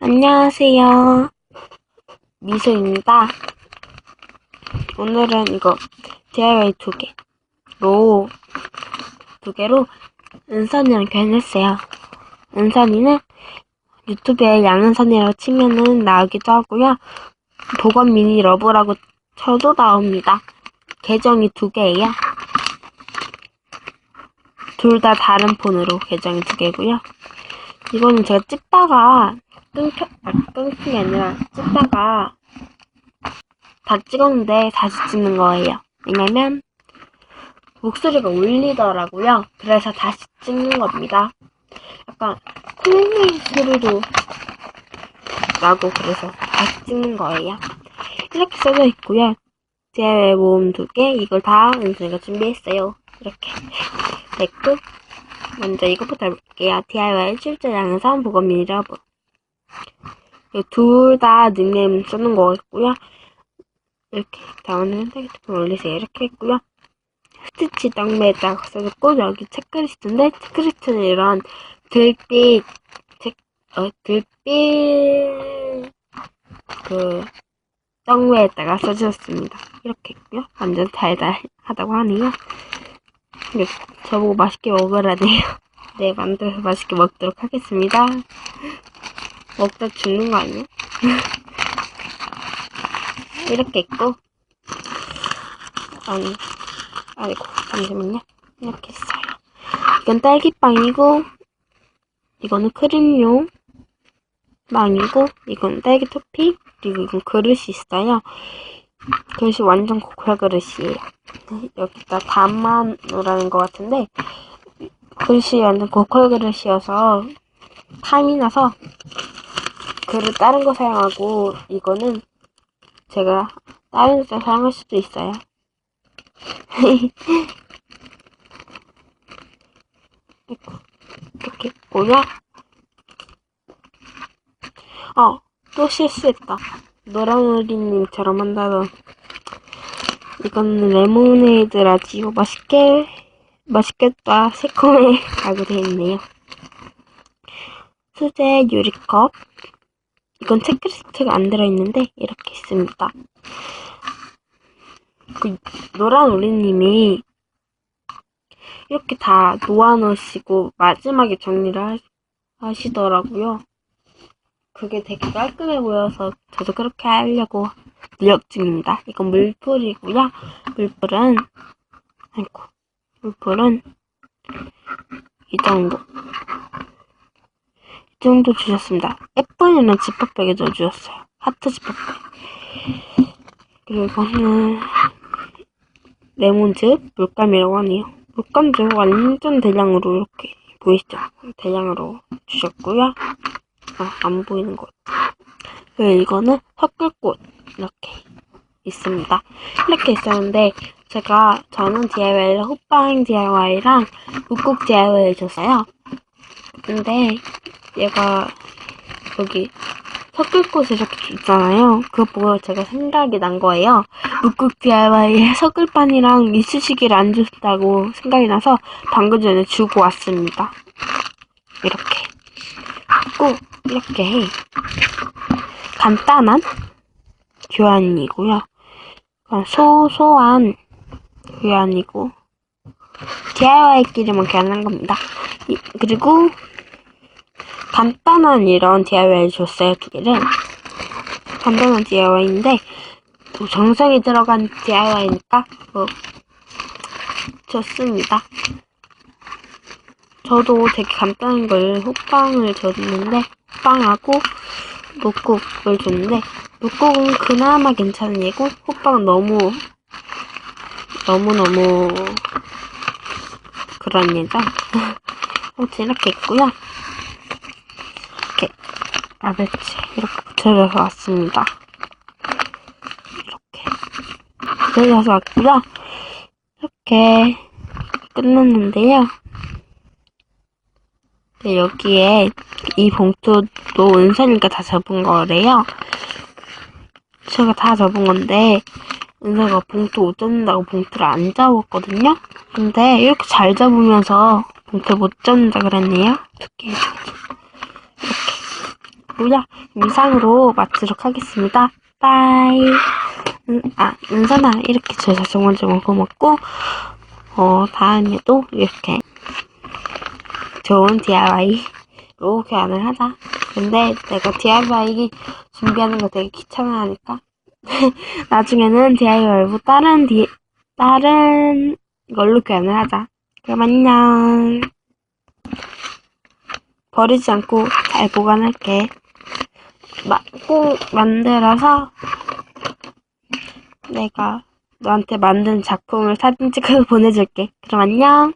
안녕하세요. 미소입니다. 오늘은 이거 DIY 두 개 로, 두 개로 은선이랑 교환했어요. 은선이는 유튜브에 양은선이라고 치면은 나오기도 하고요. 보건 미니 러브라고 쳐도 나옵니다. 계정이 두 개예요. 둘 다 다른 폰으로 계정이 두 개고요. 이거는 제가 찍다가 끊겨, 아, 끊긴 게 아니라 찍다가 다 찍었는데 다시 찍는 거예요. 왜냐면 목소리가 울리더라고요. 그래서 다시 찍는 겁니다. 약간 콜링 소리도 나고 그래서 다시 찍는 거예요. 이렇게 써져 있고요. 제 모음 두 개, 이걸 다 은수가 준비했어요. 이렇게 됐고 먼저 이것부터 해볼게요. DIY 실제 양산 보건 미러 브. 둘다 닉네임 쓰는 거겠고요. 이렇게 다음은 핸드폰 올리세요. 이렇게 했고요. 스티치 떡매에다가 써줬고 여기 체크리스트인데 체크리스트는 이런 들빛 책, 어, 들빛 그 떡매에다가 써주셨습니다. 이렇게 했고요. 완전 달달하다고 하네요. 저보고 맛있게 먹으라네요. 네, 만들어서 맛있게 먹도록 하겠습니다. 먹다 죽는 거 아니야? 이렇게 있고, 아니, 아이고, 잠시만요. 이렇게 있어요. 이건 딸기빵이고, 이거는 크림용 빵이고, 이건 딸기 토핑, 그리고 이건 그릇이 있어요. 그릇이 완전 고퀄 그릇이에요. 여기다 담아 놓으라는 것 같은데, 그릇이 완전 고퀄 그릇이어서, 탐이 나서, 그릇 다른 거 사용하고, 이거는 제가 다른 데 사용할 수도 있어요. 이렇게 있고요. 어, 또 실수했다. 노랑우리님처럼 한다던. 이거는 레모네이드 라지오 맛있게, 맛있겠다. 새콤해. 라고 되어있네요. 수제 유리컵. 이건 체크리스트가 안 들어있는데, 이렇게 있습니다. 그, 노랑우리님이 이렇게 다 놓아놓으시고, 마지막에 정리를 하, 하시더라고요. 그게 되게 깔끔해 보여서 저도 그렇게 하려고 노력 중입니다. 이건 물풀이고요. 물풀은 아이고 물풀은 이 정도 이 정도 주셨습니다. 예쁜이는 지퍼백에 넣어주셨어요. 하트 지퍼백 그리고 이거는 레몬즙 물감이라고 하네요. 물감즙 완전 대량으로 이렇게 보이시죠? 대량으로 주셨고요. 아, 안 보이는 것. 그리고 이거는 섞을꽃 이렇게 있습니다. 이렇게 있었는데 제가 저는 DIY를 호빵 DIY랑 묵국 DIY를 줬어요. 근데 얘가 여기 섞을꽃을 이렇게 있잖아요. 그거 보고 제가 생각이 난 거예요. 묵국 DIY에 섞을판이랑 이쑤시개를 안 줬다고 생각이 나서 방금 전에 주고 왔습니다. 이렇게. 꼭 이렇게 간단한 교환이고요. 소소한 교환이고 DIY끼리만 교환한 겁니다. 이, 그리고 간단한 이런 DIY를 줬어요. 두 개를 간단한 DIY인데 또 정성이 들어간 DIY니까 뭐 좋습니다. 저도 되게 간단한 걸 호빵을 줬는데 호빵하고 묵국을 줬는데 묵국은 그나마 괜찮은 예고 호빵은 너무 너무너무 그런 예죠 아무튼 이렇게 있고요 아베치 이렇게 붙여줘서 왔습니다 이렇게 붙여줘서 왔고요 이렇게 끝났는데요 네, 여기에 이 봉투도 은선이가 다 접은 거래요. 제가 다 접은 건데 은서가 봉투 못 접는다고 봉투를 안 접었거든요. 근데 이렇게 잘 접으면서 봉투 못 접는다 그랬네요. 두께 이렇게 있고요. 이상으로 마치도록 하겠습니다. 빠이. 음, 아, 은선아, 이렇게 줘서 정말 정말 고맙고, 어, 다음에도 이렇게 좋은 DIY로 교환을 하자. 근데 내가 DIY 준비하는 거 되게 귀찮아 하니까. 나중에는 DIY 말고 다른 디, 다른 걸로 교환을 하자. 그럼 안녕. 버리지 않고 잘 보관할게. 마, 꼭 만들어서 내가 너한테 만든 작품을 사진 찍어서 보내줄게. 그럼 안녕.